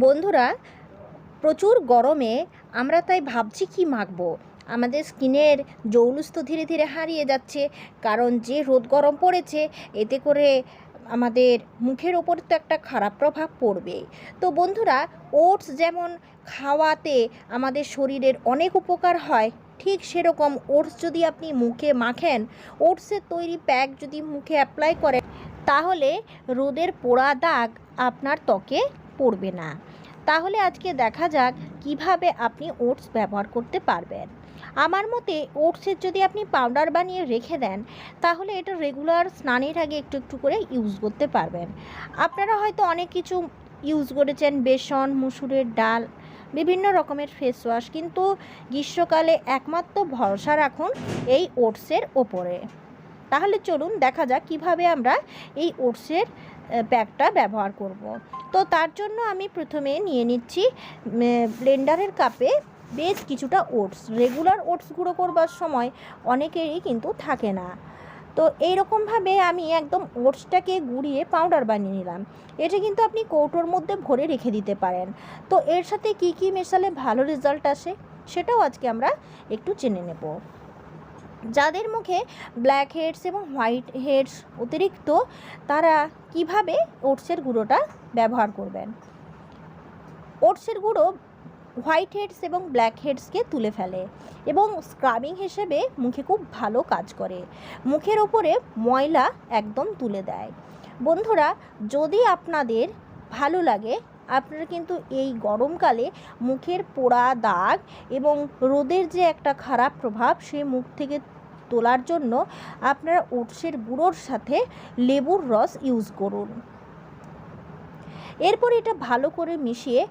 বন্ধুরা, প্রচুর গরমে আমরা তাই ভাবছি কি মাখবো। আমাদের স্কিনের জৌলুস তো ধীরে ধীরে হারিয়ে যাচ্ছে, কারণ যে রোদ গরম পড়েছে, এতে করে আমাদের মুখের ওপর তো একটা খারাপ প্রভাব পড়বে। তো বন্ধুরা, ওটস যেমন খাওয়াতে আমাদের শরীরের অনেক উপকার হয়, ঠিক সেরকম ওটস যদি আপনি মুখে মাখেন, ওটসের তৈরি প্যাক যদি মুখে অ্যাপ্লাই করেন, তাহলে রোদের পোড়া দাগ আপনার ত্বকে পড়বে না। তাহলে আজকে দেখা যাক কীভাবে আপনি ওটস ব্যবহার করতে পারবেন। আমার মতে ওটসের যদি আপনি পাউডার বানিয়ে রেখে দেন, তাহলে এটা রেগুলার স্নানের আগে একটু একটু করে ইউজ করতে পারবেন। আপনারা হয়তো অনেক কিছু ইউজ করেছেন, বেসন, মুসুরের ডাল, বিভিন্ন রকমের ফেস ওয়াশ কিন্তু গ্রীষ্মকালে একমাত্র ভরসা রাখুন এই ওটসের ওপরে। তাহলে চলুন দেখা যাক কীভাবে আমরা এই ওটসের প্যাকটা ব্যবহার করব। তো তার জন্য আমি প্রথমে নিয়ে নিচ্ছি ব্লেন্ডারের কাপে বেশ কিছুটা ওটস। রেগুলার ওটস গুঁড়ো করবার সময় অনেকেরই কিন্তু থাকে না। তো এইরকমভাবে আমি একদম ওটসটাকে গুঁড়িয়ে পাউডার বানিয়ে নিলাম। এটা কিন্তু আপনি কৌটোর মধ্যে ভরে রেখে দিতে পারেন। তো এর সাথে কি কি মেশালে ভালো রেজাল্ট আসে সেটাও আজকে আমরা একটু জেনে নেব। যাদের মুখে ব্ল্যাক হেডস এবং হোয়াইট হেডস অতিরিক্ত, তারা কীভাবে ওটসের গুঁড়োটা ব্যবহার করবেন? ওটসের গুঁড়ো হোয়াইট হেডস এবং ব্ল্যাক হেডসকে তুলে ফেলে এবং স্ক্রাবিং হিসেবে মুখে খুব ভালো কাজ করে। মুখের ওপরে ময়লা একদম তুলে দেয়। বন্ধুরা, যদি আপনাদের ভালো লাগে আপনারা কিন্তু এই গরমকালে মুখের পোড়া দাগ এবং রোদের যে একটা খারাপ প্রভাব, সে মুখ থেকে তোলার জন্য আপনারা ওটসের গুঁড়োর সাথে লেবুর রস ইউজ করুন। এরপর এটা ভালো করে মিশিয়ে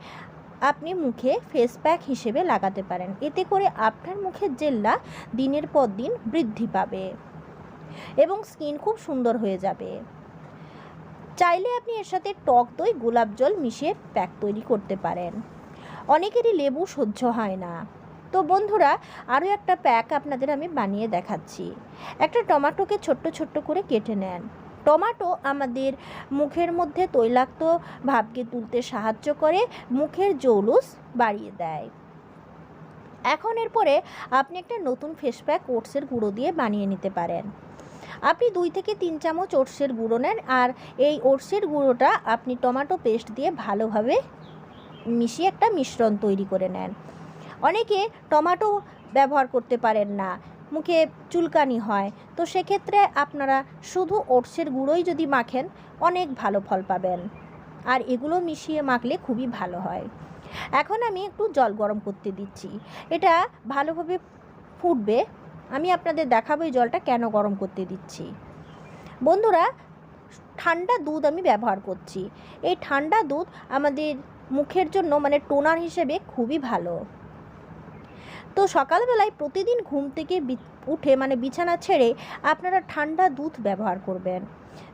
আপনি মুখে ফেস প্যাক হিসেবে লাগাতে পারেন। এতে করে আপনার মুখের জেল্লা দিনের পর দিন বৃদ্ধি পাবে এবং স্কিন খুব সুন্দর হয়ে যাবে। চাইলে আপনি এর সাথে টক দই, গোলাপ জল মিশিয়ে প্যাক তৈরি করতে পারেন। অনেকেরই লেবু সহ্য হয় না। তো বন্ধুরা, আরও একটা প্যাক আপনাদের আমি বানিয়ে দেখাচ্ছি। একটা টমাটোকে ছোট্ট ছোট্ট করে কেটে নেন। টমাটো আমাদের মুখের মধ্যে তৈলাক্ত ভাবকে তুলতে সাহায্য করে, মুখের জৌলুস বাড়িয়ে দেয়। এখন এরপরে আপনি একটা নতুন ফেস প্যাক ওটসের গুঁড়ো দিয়ে বানিয়ে নিতে পারেন। আপনি দুই থেকে তিন চামচ ওটসের গুঁড়ো নেন আর এই ওটসের গুঁড়োটা আপনি টমেটো পেস্ট দিয়ে ভালোভাবে মিশিয়ে একটা মিশ্রণ তৈরি করে নেন। অনেকে টমেটো ব্যবহার করতে পারেন না, মুখে চুলকানি হয়, তো সেক্ষেত্রে আপনারা শুধু ওটসের গুঁড়োই যদি মাখেন, অনেক ভালো ফল পাবেন। আর এগুলো মিশিয়ে মাখলে খুবই ভালো হয়। এখন আমি একটু জল গরম করতে দিচ্ছি। এটা ভালোভাবে ফুটবে। আমি আপনাদের দেখাবো এই জলটা কেন গরম করতে দিচ্ছি। বন্ধুরা, ঠান্ডা দুধ আমি ব্যবহার করছি। এই ঠান্ডা দুধ আমাদের মুখের জন্য মানে টোনার হিসেবে খুবই ভালো। তো সকালবেলায় প্রতিদিন ঘুম থেকে উঠে মানে বিছানা ছেড়ে আপনারা ঠান্ডা দুধ ব্যবহার করবেন।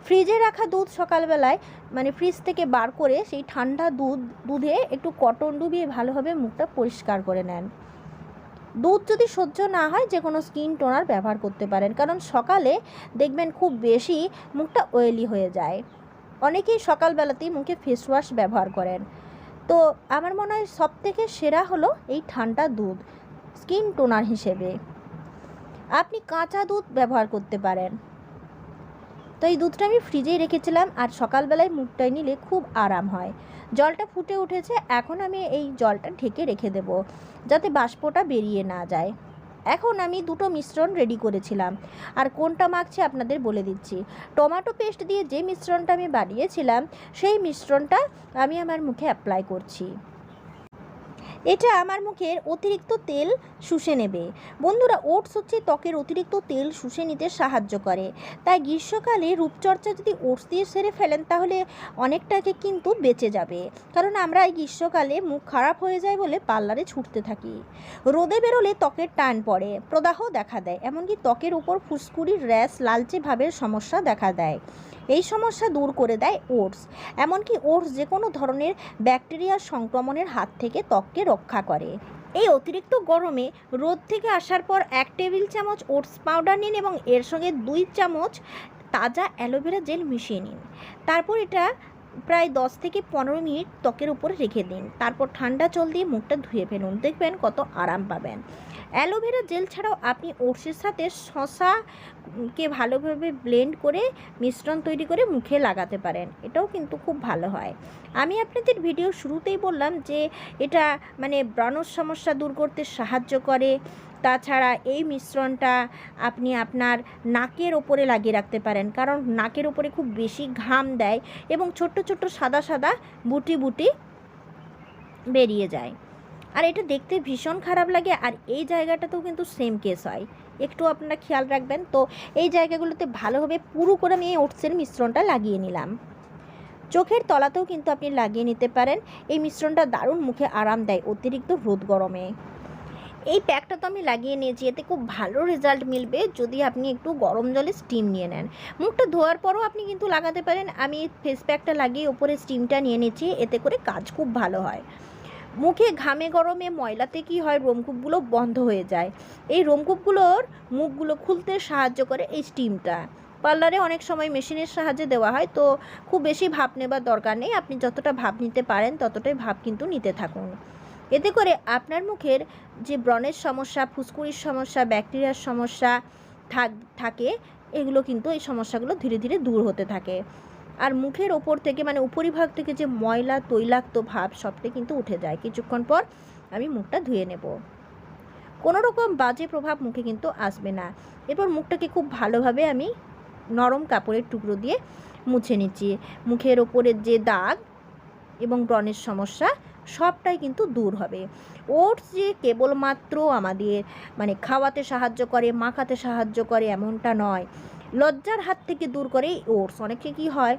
ফ্রিজে রাখা দুধ সকালবেলায় মানে ফ্রিজ থেকে বার করে সেই ঠান্ডা দুধ, দুধে একটু কটন ডুবিয়ে ভালোভাবে মুখটা পরিষ্কার করে নেন। দুধ যদি সহ্য না হয়, যে কোনো স্কিন টোনার ব্যবহার করতে পারেন। কারণ সকালে দেখবেন খুব বেশি মুখটা অয়েলি হয়ে যায়। অনেকেই সকালবেলাতেই মুখে ফেস ওয়াশ ব্যবহার করেন। তো আমার মনে হয় সবথেকে সেরা হলো এই ঠান্ডা দুধ স্কিন টোনার হিসেবে। আপনি কাঁচা দুধ ব্যবহার করতে পারেন। তো এই দুধটা আমি ফ্রিজেই রেখেছিলাম আর সকালবেলায় মুখটায় নিলে খুব আরাম হয়। জলটা ফুটে উঠেছে, এখন আমি এই জলটা ঢেকে রেখে দেব যাতে বাষ্পটা বেরিয়ে না যায়। এখন আমি দুটো মিশ্রণ রেডি করেছিলাম আর কোনটা মাখছি আপনাদের বলে দিচ্ছি। টমেটো পেস্ট দিয়ে যে মিশ্রণটা আমি বানিয়েছিলাম, সেই মিশ্রণটা আমি আমার মুখে অ্যাপ্লাই করছি। এটা আমার মুখের অতিরিক্ত তেল শুষে নেবে। বন্ধুরা, ওটস হচ্ছে ত্বকের অতিরিক্ত তেল শুষে নিতে সাহায্য করে। তাই গ্রীষ্মকালে রূপচর্চা যদি ওটস দিয়ে সেরে ফেলেন, তাহলে অনেকটাকে কিন্তু বেঁচে যাবে। কারণ আমরা এই গ্রীষ্মকালে মুখ খারাপ হয়ে যায় বলে পার্লারে ছুটতে থাকি। রোদে বেরোলে ত্বকের টান পড়ে, প্রদাহ দেখা দেয়, এমনকি ত্বকের উপর ফুসকুড়ির র্যাশ, লালচে ভাবের সমস্যা দেখা দেয়। এই সমস্যা দূর করে দেয় ওটস। এমনকি ওটস যে কোনো ধরনের ব্যাকটেরিয়ার সংক্রমণের হাত থেকে ত্বককে রক্ষা করে। এই অতিরিক্ত গরমে রোদ থেকে আসার পর এক টেবিল চামচ ওটস পাউডার নিন এবং এর সঙ্গে দুই চামচ তাজা অ্যালোভেরা জেল মিশিয়ে নিন। তারপর এটা প্রায় দশ থেকে পনেরো মিনিট ত্বকের উপরে রেখে দিন। তারপর ঠান্ডা জল দিয়ে মুখটা ধুয়ে ফেলুন। দেখবেন কত আরাম পাবেন। অ্যালোভেরা জেল ছাড়াও আপনি ওটসের সাথে শশাকে ভালোভাবে ব্লেন্ড করে মিশ্রণ তৈরি করে মুখে লাগাতে পারেন। এটাও কিন্তু খুব ভালো হয়। আমি আপনাদের ভিডিও শুরুতেই বললাম যে এটা মানে ব্রণর সমস্যা দূর করতে সাহায্য করে। তাছাড়া এই মিশ্রণটা আপনি আপনার নাকের ওপরে লাগিয়ে রাখতে পারেন, কারণ নাকের ওপরে খুব বেশি ঘাম দেয় এবং ছোট্ট ছোট্ট সাদা সাদা বুটি বুটি বেরিয়ে যায়। আর এটা দেখতে ভীষণ খারাপ লাগে, আর এই জায়গাটাতেও কিন্তু সেম কেস হয়। একটু আপনারা খেয়াল রাখবেন, তো এই জায়গাগুলোতে ভালোভাবে পুরো করে আমি এই ওটসের মিশ্রণটা লাগিয়ে নিলাম। চোখের তলাতেও কিন্তু আপনি লাগিয়ে নিতে পারেন, এই মিশ্রণটা দারুণ মুখে আরাম দেয় অতিরিক্ত রোদ গরমে। এই প্যাকটা তো আমি লাগিয়ে নিয়েছি, এতে খুব ভালো রেজাল্ট মিলবে যদি আপনি একটু গরম জলে স্টিম নিয়ে নেন। মুখটা ধোয়ার পরও আপনি কিন্তু লাগাতে পারেন, আমি ফেস প্যাকটা লাগিয়ে ওপরে স্টিমটা নিয়ে নিয়েছি এতে করে কাজ খুব ভালো হয়। মুখে ঘামে গরমে ময়লাতে কি হয়? রোমকূপগুলো বন্ধ হয়ে যায়। এই রোমকূপগুলোর মুখগুলো খুলতে সাহায্য করে এই স্টিমটা। পার্লারে অনেক সময় মেশিনের সাহায্যে দেওয়া হয়, তো খুব বেশি ভাপ নেবার দরকার নেই। আপনি যতটা ভাপ নিতে পারেন, ততটাই ভাপ কিন্তু নিতে থাকুন। এতে করে আপনার মুখের যে ব্রণের সমস্যা, ফুসকুড়ির সমস্যা, ব্যাকটেরিয়ার সমস্যা থাক, থাকে, এগুলো কিন্তু এই সমস্যাগুলো ধীরে ধীরে দূর হতে থাকে। আর মুখের ওপর থেকে মানে উপরিভাগ থেকে যে ময়লা, তৈলাক্ত ভাব সবটাই কিন্তু উঠে যায়। কিছুক্ষণ পর আমি মুখটা ধুয়ে নেব। কোনো রকম বাজে প্রভাব মুখে কিন্তু আসবে না। এরপর মুখটাকে খুব ভালোভাবে আমি নরম কাপড়ের টুকরো দিয়ে মুছে নিচ্ছি। মুখের ওপরের যে দাগ এবং ব্রণের সমস্যা, সবটাই কিন্তু দূর হবে। ওটস যে কেবলমাত্র আমাদের মানে খাওয়াতে সাহায্য করে, মাখাতে সাহায্য করে, এমনটা নয়। লজ্জার হাত থেকে দূর করে ওটস অনেকে কি হয়?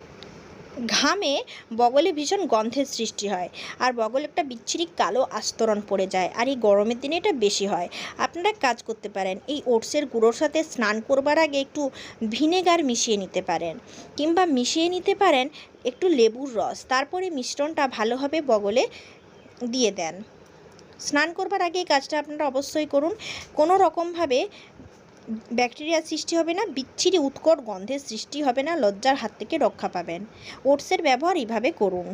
ঘামে বগলে ভীষণ গন্ধের সৃষ্টি হয়। আর বগলে একটা বিচ্ছিরি কালো আস্তরণ পড়ে যায়। আর এই গরমের দিনে এটা বেশি হয়। আপনারা কাজ করতে পারেন। এই ওটসের গুঁড়োর সাথে স্নান করবার আগে একটু ভিনেগার মিশিয়ে নিতে পারেন। কিংবা মিশিয়ে নিতে পারেন একটু লেবুর রস। তারপরে মিশ্রণটা ভালোভাবে বগলে দিয়ে দেন। স্নান করবার আগে এই কাজটা আপনারা অবশ্যই করুন। কোনো রকমভাবে ব্যাকটেরিয়া সৃষ্টি হবে না, বিচ্ছিরি উৎকট গন্ধের সৃষ্টি হবে না, লজ্জার হাত থেকে রক্ষা পাবেন। ওটসের ব্যবহার এইভাবে করুন।